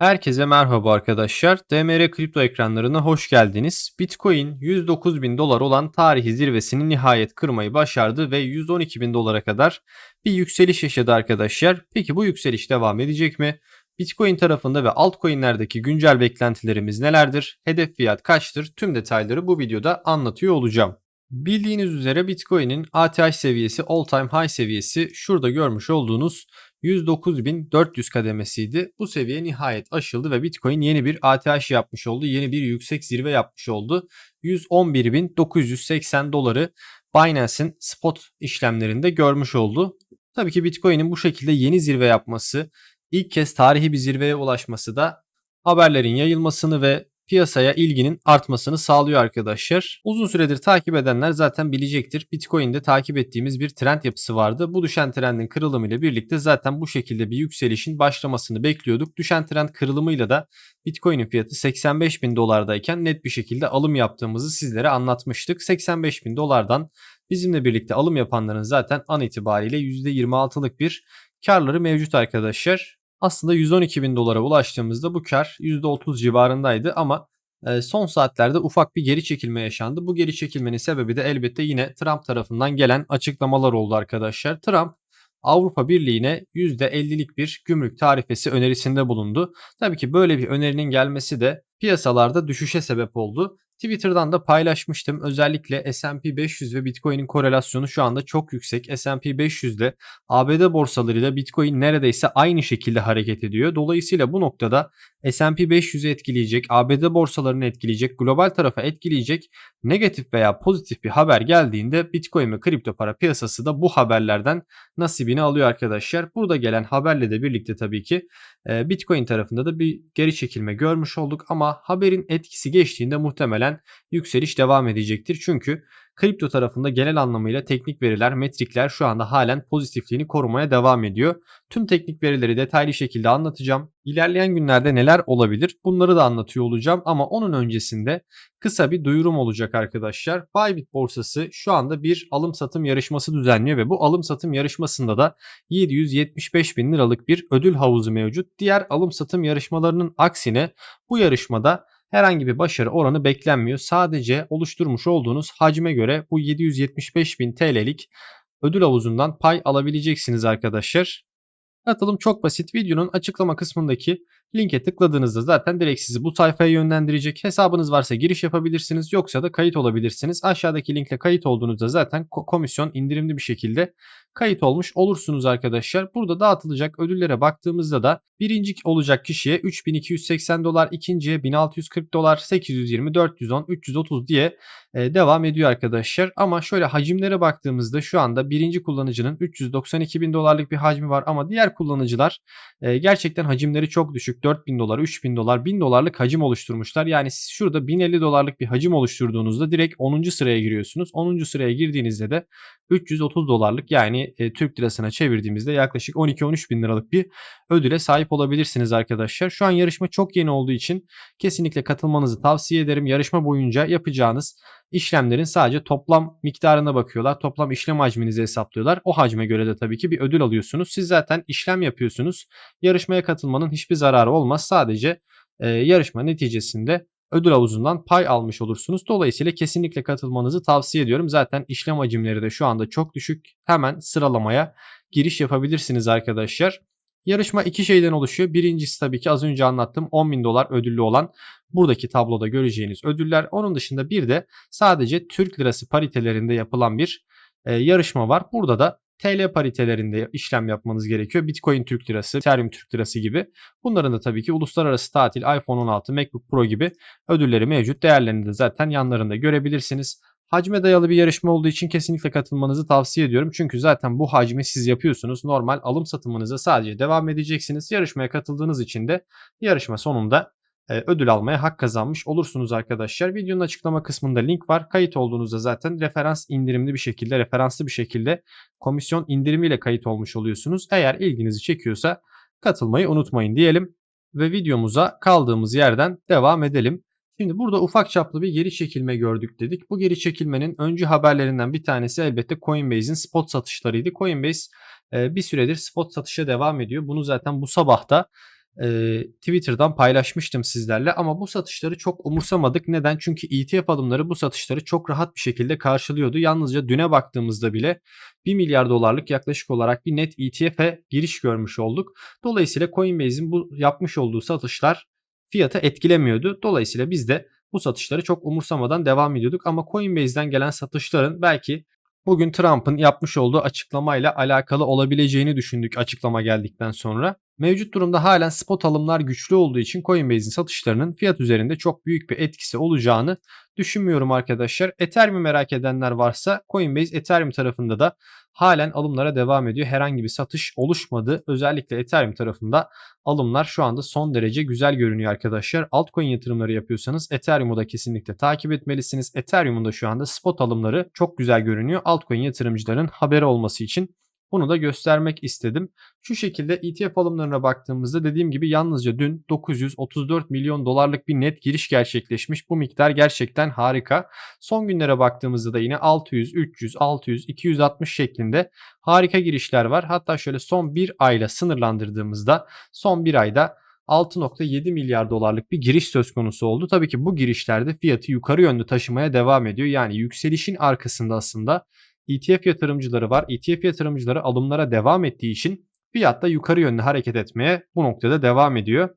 Herkese merhaba arkadaşlar. DMR kripto ekranlarına hoş geldiniz. Bitcoin 109 bin dolar olan tarihi zirvesini nihayet kırmayı başardı ve 112 bin dolara kadar bir yükseliş yaşadı arkadaşlar. Peki bu yükseliş devam edecek mi? Bitcoin tarafında ve altcoin'lerdeki güncel beklentilerimiz nelerdir? Hedef fiyat kaçtır? Tüm detayları bu videoda anlatıyor olacağım. Bildiğiniz üzere Bitcoin'in ATH seviyesi all time high seviyesi şurada görmüş olduğunuz 109.400 kademesiydi. Bu seviye nihayet aşıldı ve Bitcoin yeni bir ATH yapmış oldu. Yeni bir yüksek zirve yapmış oldu. 111.980 doları Binance'in spot işlemlerinde görmüş oldu. Tabii ki Bitcoin'in bu şekilde yeni zirve yapması, ilk kez tarihi bir zirveye ulaşması da haberlerin yayılmasını ve piyasaya ilginin artmasını sağlıyor arkadaşlar. Uzun süredir takip edenler zaten bilecektir. Bitcoin'de takip ettiğimiz bir trend yapısı vardı. Bu düşen trendin kırılımı ile birlikte zaten bu şekilde bir yükselişin başlamasını bekliyorduk. Düşen trend kırılımıyla da Bitcoin'in fiyatı 85 bin dolardayken net bir şekilde alım yaptığımızı sizlere anlatmıştık. 85 bin dolardan bizimle birlikte alım yapanların zaten an itibariyle %26'lık bir karları mevcut arkadaşlar. Aslında 112 bin dolara ulaştığımızda bu kar %30 civarındaydı ama e, son saatlerde ufak bir geri çekilme yaşandı. Bu geri çekilmenin sebebi de elbette yine Trump tarafından gelen açıklamalar oldu arkadaşlar. Trump Avrupa Birliği'ne %50'lik bir gümrük tarifesi önerisinde bulundu. Tabii ki böyle bir önerinin gelmesi de piyasalarda düşüşe sebep oldu. Twitter'dan da paylaşmıştım. Özellikle S&P 500 ve Bitcoin'in korelasyonu şu anda çok yüksek. S&P 500 ile ABD borsalarıyla Bitcoin neredeyse aynı şekilde hareket ediyor. Dolayısıyla bu noktada S&P 500'ü etkileyecek, ABD borsalarını etkileyecek, global tarafa etkileyecek negatif veya pozitif bir haber geldiğinde Bitcoin ve kripto para piyasası da bu haberlerden nasibini alıyor arkadaşlar. Burada gelen haberle de birlikte tabii ki Bitcoin tarafında da bir geri çekilme görmüş olduk ama haberin etkisi geçtiğinde muhtemelen yükseliş devam edecektir. Çünkü Kripto tarafında genel anlamıyla teknik veriler, metrikler şu anda halen pozitifliğini korumaya devam ediyor. Tüm teknik verileri detaylı şekilde anlatacağım. İlerleyen günlerde neler olabilir bunları da anlatıyor olacağım ama onun öncesinde kısa bir duyurum olacak arkadaşlar. Bybit borsası şu anda bir alım satım yarışması düzenliyor ve bu alım satım yarışmasında da 775 bin liralık bir ödül havuzu mevcut. Diğer alım satım yarışmalarının aksine bu yarışmada herhangi bir başarı oranı beklenmiyor. Sadece oluşturmuş olduğunuz hacme göre bu 775 bin TL'lik ödül havuzundan pay alabileceksiniz arkadaşlar. Katılım çok basit. Videonun açıklama kısmındaki linke tıkladığınızda zaten direkt sizi bu sayfaya yönlendirecek. Hesabınız varsa giriş yapabilirsiniz yoksa da kayıt olabilirsiniz. Aşağıdaki linkle kayıt olduğunuzda zaten komisyon indirimli bir şekilde kayıt olmuş olursunuz arkadaşlar. Burada dağıtılacak ödüllere baktığımızda da birinci olacak kişiye 3280 dolar, ikinciye 1640 dolar, 820, 410, 330 diye e, devam ediyor arkadaşlar. Ama şöyle hacimlere baktığımızda şu anda birinci kullanıcının 392 bin dolarlık bir hacmi var ama diğer kullanıcılar e, gerçekten hacimleri çok düşük. 4000 dolar, 3000 dolar, 1000 dolarlık hacim oluşturmuşlar. Yani siz şurada 1050 dolarlık bir hacim oluşturduğunuzda direkt 10. sıraya giriyorsunuz. 10. sıraya girdiğinizde de 330 dolarlık yani e, Türk lirasına çevirdiğimizde yaklaşık 12-13 bin liralık bir ödüle sahip olabilirsiniz arkadaşlar. Şu an yarışma çok yeni olduğu için kesinlikle katılmanızı tavsiye ederim. Yarışma boyunca yapacağınız işlemlerin sadece toplam miktarına bakıyorlar. Toplam işlem hacminizi hesaplıyorlar. O hacme göre de tabii ki bir ödül alıyorsunuz. Siz zaten işlem yapıyorsunuz. Yarışmaya katılmanın hiçbir zararı olmaz. Sadece e, yarışma neticesinde ödül havuzundan pay almış olursunuz. Dolayısıyla kesinlikle katılmanızı tavsiye ediyorum. Zaten işlem hacimleri de şu anda çok düşük. Hemen sıralamaya giriş yapabilirsiniz arkadaşlar. Yarışma iki şeyden oluşuyor. Birincisi tabii ki az önce anlattığım 10 bin dolar ödüllü olan buradaki tabloda göreceğiniz ödüller. Onun dışında bir de sadece Türk lirası paritelerinde yapılan bir e, yarışma var. Burada da TL paritelerinde işlem yapmanız gerekiyor. Bitcoin Türk Lirası, Ethereum Türk Lirası gibi. Bunların da tabii ki uluslararası tatil, iPhone 16, MacBook Pro gibi ödülleri mevcut. Değerlerini de zaten yanlarında görebilirsiniz. Hacme dayalı bir yarışma olduğu için kesinlikle katılmanızı tavsiye ediyorum. Çünkü zaten bu hacmi siz yapıyorsunuz. Normal alım satımınıza sadece devam edeceksiniz. Yarışmaya katıldığınız için de yarışma sonunda ödül almaya hak kazanmış olursunuz arkadaşlar. Videonun açıklama kısmında link var. Kayıt olduğunuzda zaten referans indirimli bir şekilde, referanslı bir şekilde komisyon indirimiyle kayıt olmuş oluyorsunuz. Eğer ilginizi çekiyorsa katılmayı unutmayın diyelim ve videomuza kaldığımız yerden devam edelim. Şimdi burada ufak çaplı bir geri çekilme gördük dedik. Bu geri çekilmenin öncü haberlerinden bir tanesi elbette Coinbase'in spot satışlarıydı. Coinbase bir süredir spot satışa devam ediyor. Bunu zaten bu sabahta Twitter'dan paylaşmıştım sizlerle ama bu satışları çok umursamadık. Neden? Çünkü ETF alımları bu satışları çok rahat bir şekilde karşılıyordu. Yalnızca düne baktığımızda bile 1 milyar dolarlık yaklaşık olarak bir net ETF'e giriş görmüş olduk. Dolayısıyla Coinbase'in bu yapmış olduğu satışlar fiyatı etkilemiyordu. Dolayısıyla biz de bu satışları çok umursamadan devam ediyorduk ama Coinbase'den gelen satışların belki bugün Trump'ın yapmış olduğu açıklamayla alakalı olabileceğini düşündük açıklama geldikten sonra. Mevcut durumda halen spot alımlar güçlü olduğu için Coinbase'in satışlarının fiyat üzerinde çok büyük bir etkisi olacağını düşünmüyorum arkadaşlar. Ethereum merak edenler varsa Coinbase Ethereum tarafında da halen alımlara devam ediyor. Herhangi bir satış oluşmadı. Özellikle Ethereum tarafında alımlar şu anda son derece güzel görünüyor arkadaşlar. Altcoin yatırımları yapıyorsanız Ethereum'u da kesinlikle takip etmelisiniz. Ethereum'un da şu anda spot alımları çok güzel görünüyor. Altcoin yatırımcıların haberi olması için bunu da göstermek istedim. Şu şekilde ETF alımlarına baktığımızda dediğim gibi yalnızca dün 934 milyon dolarlık bir net giriş gerçekleşmiş. Bu miktar gerçekten harika. Son günlere baktığımızda da yine 600, 300, 600, 260 şeklinde harika girişler var. Hatta şöyle son bir ayla sınırlandırdığımızda son bir ayda 6.7 milyar dolarlık bir giriş söz konusu oldu. Tabii ki bu girişlerde fiyatı yukarı yönlü taşımaya devam ediyor. Yani yükselişin arkasında aslında ETF yatırımcıları var. ETF yatırımcıları alımlara devam ettiği için fiyat da yukarı yönlü hareket etmeye bu noktada devam ediyor.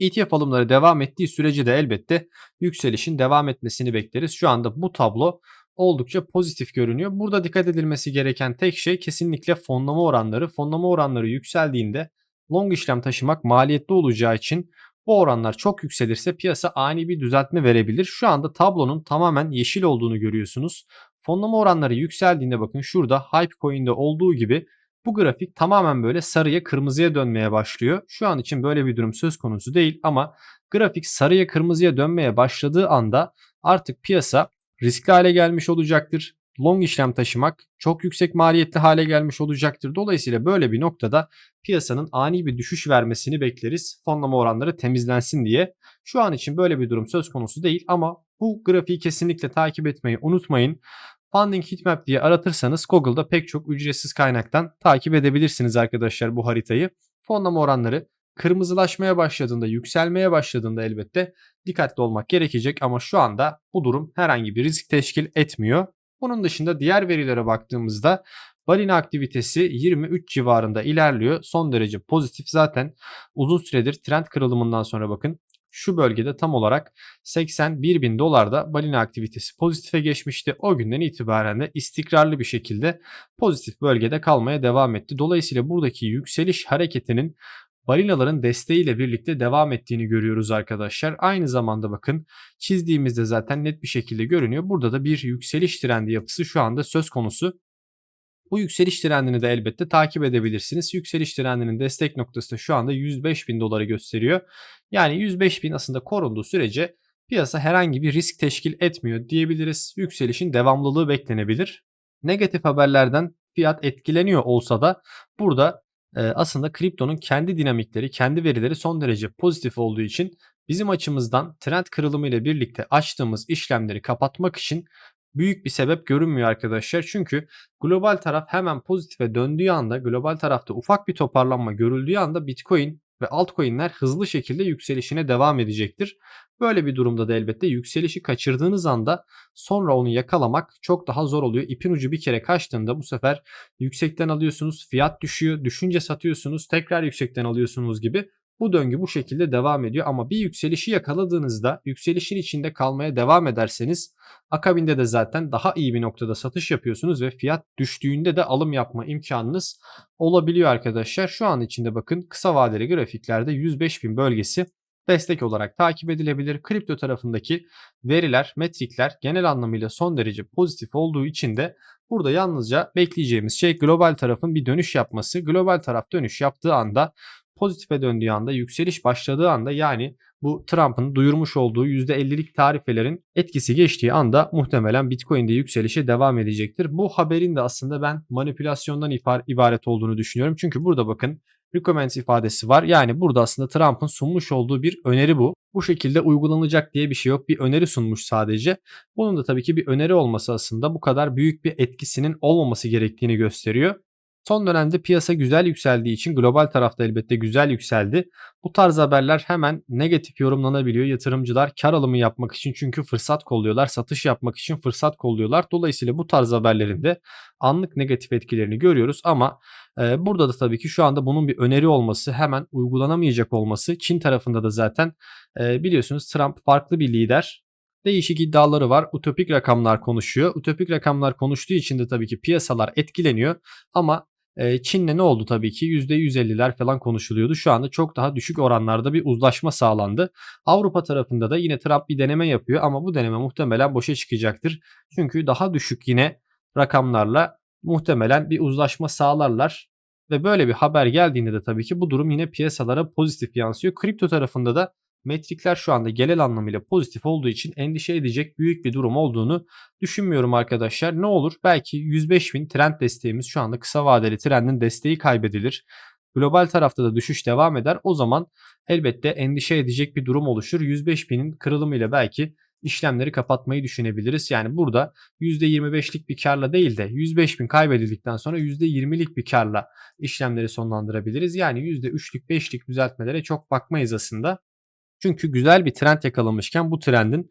ETF alımları devam ettiği sürece de elbette yükselişin devam etmesini bekleriz. Şu anda bu tablo oldukça pozitif görünüyor. Burada dikkat edilmesi gereken tek şey kesinlikle fonlama oranları. Fonlama oranları yükseldiğinde long işlem taşımak maliyetli olacağı için bu oranlar çok yükselirse piyasa ani bir düzeltme verebilir. Şu anda tablonun tamamen yeşil olduğunu görüyorsunuz. Fonlama oranları yükseldiğinde bakın şurada Hypecoin'de olduğu gibi bu grafik tamamen böyle sarıya kırmızıya dönmeye başlıyor. Şu an için böyle bir durum söz konusu değil ama grafik sarıya kırmızıya dönmeye başladığı anda artık piyasa riskli hale gelmiş olacaktır. Long işlem taşımak çok yüksek maliyetli hale gelmiş olacaktır. Dolayısıyla böyle bir noktada piyasanın ani bir düşüş vermesini bekleriz. Fonlama oranları temizlensin diye. Şu an için böyle bir durum söz konusu değil ama bu grafiği kesinlikle takip etmeyi unutmayın. Funding Heatmap diye aratırsanız Google'da pek çok ücretsiz kaynaktan takip edebilirsiniz arkadaşlar bu haritayı. Fonlama oranları kırmızılaşmaya başladığında, yükselmeye başladığında elbette dikkatli olmak gerekecek ama şu anda bu durum herhangi bir risk teşkil etmiyor. Bunun dışında diğer verilere baktığımızda balina aktivitesi 23 civarında ilerliyor. Son derece pozitif zaten uzun süredir trend kırılımından sonra bakın şu bölgede tam olarak 81 bin dolarda balina aktivitesi pozitife geçmişti. O günden itibaren de istikrarlı bir şekilde pozitif bölgede kalmaya devam etti. Dolayısıyla buradaki yükseliş hareketinin balinaların desteğiyle birlikte devam ettiğini görüyoruz arkadaşlar. Aynı zamanda bakın çizdiğimizde zaten net bir şekilde görünüyor. Burada da bir yükseliş trendi yapısı şu anda söz konusu. Bu yükseliş trendini de elbette takip edebilirsiniz. Yükseliş trendinin destek noktası da şu anda 105 bin doları gösteriyor. Yani 105 bin aslında korunduğu sürece piyasa herhangi bir risk teşkil etmiyor diyebiliriz. Yükselişin devamlılığı beklenebilir. Negatif haberlerden fiyat etkileniyor olsa da burada e, aslında kriptonun kendi dinamikleri, kendi verileri son derece pozitif olduğu için bizim açımızdan trend kırılımı ile birlikte açtığımız işlemleri kapatmak için büyük bir sebep görünmüyor arkadaşlar. Çünkü global taraf hemen pozitife döndüğü anda global tarafta ufak bir toparlanma görüldüğü anda Bitcoin ve altcoin'ler hızlı şekilde yükselişine devam edecektir. Böyle bir durumda da elbette yükselişi kaçırdığınız anda sonra onu yakalamak çok daha zor oluyor. İpin ucu bir kere kaçtığında bu sefer yüksekten alıyorsunuz, fiyat düşüyor, düşünce satıyorsunuz, tekrar yüksekten alıyorsunuz gibi bu döngü bu şekilde devam ediyor ama bir yükselişi yakaladığınızda yükselişin içinde kalmaya devam ederseniz akabinde de zaten daha iyi bir noktada satış yapıyorsunuz ve fiyat düştüğünde de alım yapma imkanınız olabiliyor arkadaşlar. Şu an içinde bakın kısa vadeli grafiklerde 105 bin bölgesi destek olarak takip edilebilir. Kripto tarafındaki veriler, metrikler genel anlamıyla son derece pozitif olduğu için de burada yalnızca bekleyeceğimiz şey global tarafın bir dönüş yapması. Global taraf dönüş yaptığı anda pozitife döndüğü anda, yükseliş başladığı anda yani bu Trump'ın duyurmuş olduğu %50'lik tarifelerin etkisi geçtiği anda muhtemelen Bitcoin'de yükselişe devam edecektir. Bu haberin de aslında ben manipülasyondan ibaret olduğunu düşünüyorum. Çünkü burada bakın recommends ifadesi var. Yani burada aslında Trump'ın sunmuş olduğu bir öneri bu. Bu şekilde uygulanacak diye bir şey yok. Bir öneri sunmuş sadece. Bunun da tabii ki bir öneri olması aslında bu kadar büyük bir etkisinin olmaması gerektiğini gösteriyor. Son dönemde piyasa güzel yükseldiği için global tarafta elbette güzel yükseldi. Bu tarz haberler hemen negatif yorumlanabiliyor. Yatırımcılar kar alımı yapmak için çünkü fırsat kolluyorlar. Satış yapmak için fırsat kolluyorlar. Dolayısıyla bu tarz haberlerinde anlık negatif etkilerini görüyoruz ama e, burada da tabii ki şu anda bunun bir öneri olması hemen uygulanamayacak olması Çin tarafında da zaten e, biliyorsunuz Trump farklı bir lider değişik iddiaları var. Utopik rakamlar konuşuyor. Utopik rakamlar konuştuğu için de tabii ki piyasalar etkileniyor. Ama Çin'le ne oldu tabii ki %150'ler falan konuşuluyordu. Şu anda çok daha düşük oranlarda bir uzlaşma sağlandı. Avrupa tarafında da yine Trump bir deneme yapıyor ama bu deneme muhtemelen boşa çıkacaktır. Çünkü daha düşük yine rakamlarla muhtemelen bir uzlaşma sağlarlar. Ve böyle bir haber geldiğinde de tabii ki bu durum yine piyasalara pozitif yansıyor. Kripto tarafında da metrikler şu anda genel anlamıyla pozitif olduğu için endişe edecek büyük bir durum olduğunu düşünmüyorum arkadaşlar. Ne olur belki 105 bin trend desteğimiz şu anda kısa vadeli trendin desteği kaybedilir. Global tarafta da düşüş devam eder. O zaman elbette endişe edecek bir durum oluşur. 105 binin kırılımıyla belki işlemleri kapatmayı düşünebiliriz. Yani burada %25'lik bir karla değil de 105 bin kaybedildikten sonra %20'lik bir karla işlemleri sonlandırabiliriz. Yani %3'lük 5'lik düzeltmelere çok bakmayız aslında. Çünkü güzel bir trend yakalamışken bu trendin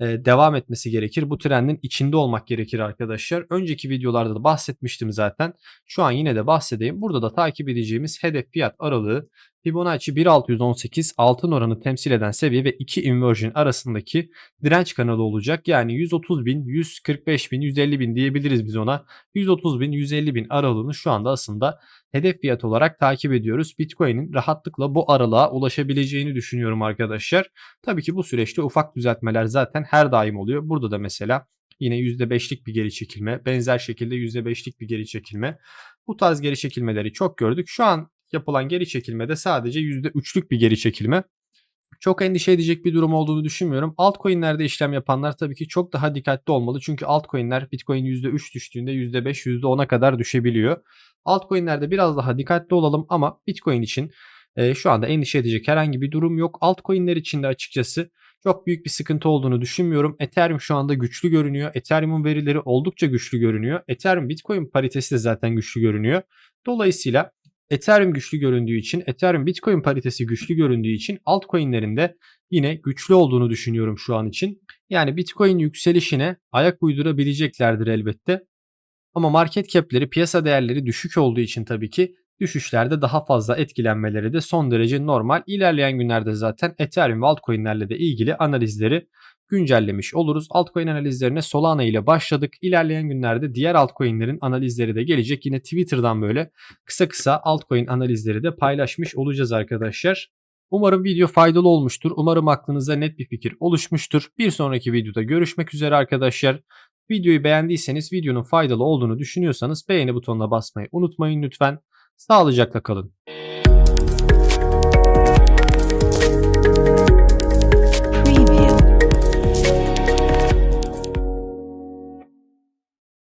e, devam etmesi gerekir. Bu trendin içinde olmak gerekir arkadaşlar. Önceki videolarda da bahsetmiştim zaten. Şu an yine de bahsedeyim. Burada da takip edeceğimiz hedef fiyat aralığı Fibonacci 1618 altın oranı temsil eden seviye ve 2 inversion arasındaki direnç kanalı olacak. Yani 130 bin, 145 bin, 150 bin diyebiliriz biz ona. 130 bin, 150 bin aralığını şu anda aslında hedef fiyat olarak takip ediyoruz. Bitcoin'in rahatlıkla bu aralığa ulaşabileceğini düşünüyorum arkadaşlar. Tabii ki bu süreçte ufak düzeltmeler zaten her daim oluyor. Burada da mesela yine %5'lik bir geri çekilme, benzer şekilde %5'lik bir geri çekilme. Bu tarz geri çekilmeleri çok gördük. Şu an yapılan geri çekilmede sadece %3'lük bir geri çekilme. Çok endişe edecek bir durum olduğunu düşünmüyorum. Altcoin'lerde işlem yapanlar tabii ki çok daha dikkatli olmalı. Çünkü altcoin'ler Bitcoin %3 düştüğünde %5, %10'a kadar düşebiliyor. Altcoin'lerde biraz daha dikkatli olalım ama Bitcoin için e, şu anda endişe edecek herhangi bir durum yok. Altcoin'ler için de açıkçası çok büyük bir sıkıntı olduğunu düşünmüyorum. Ethereum şu anda güçlü görünüyor. Ethereum'un verileri oldukça güçlü görünüyor. Ethereum Bitcoin paritesi de zaten güçlü görünüyor. Dolayısıyla Ethereum güçlü göründüğü için, Ethereum Bitcoin paritesi güçlü göründüğü için altcoin'lerin de yine güçlü olduğunu düşünüyorum şu an için. Yani Bitcoin yükselişine ayak uydurabileceklerdir elbette. Ama market cap'leri, piyasa değerleri düşük olduğu için tabii ki düşüşlerde daha fazla etkilenmeleri de son derece normal. İlerleyen günlerde zaten Ethereum ve altcoin'lerle de ilgili analizleri güncellemiş oluruz. Altcoin analizlerine Solana ile başladık. İlerleyen günlerde diğer altcoin'lerin analizleri de gelecek. Yine Twitter'dan böyle kısa kısa altcoin analizleri de paylaşmış olacağız arkadaşlar. Umarım video faydalı olmuştur. Umarım aklınıza net bir fikir oluşmuştur. Bir sonraki videoda görüşmek üzere arkadaşlar. Videoyu beğendiyseniz videonun faydalı olduğunu düşünüyorsanız beğeni butonuna basmayı unutmayın lütfen. Sağlıcakla kalın.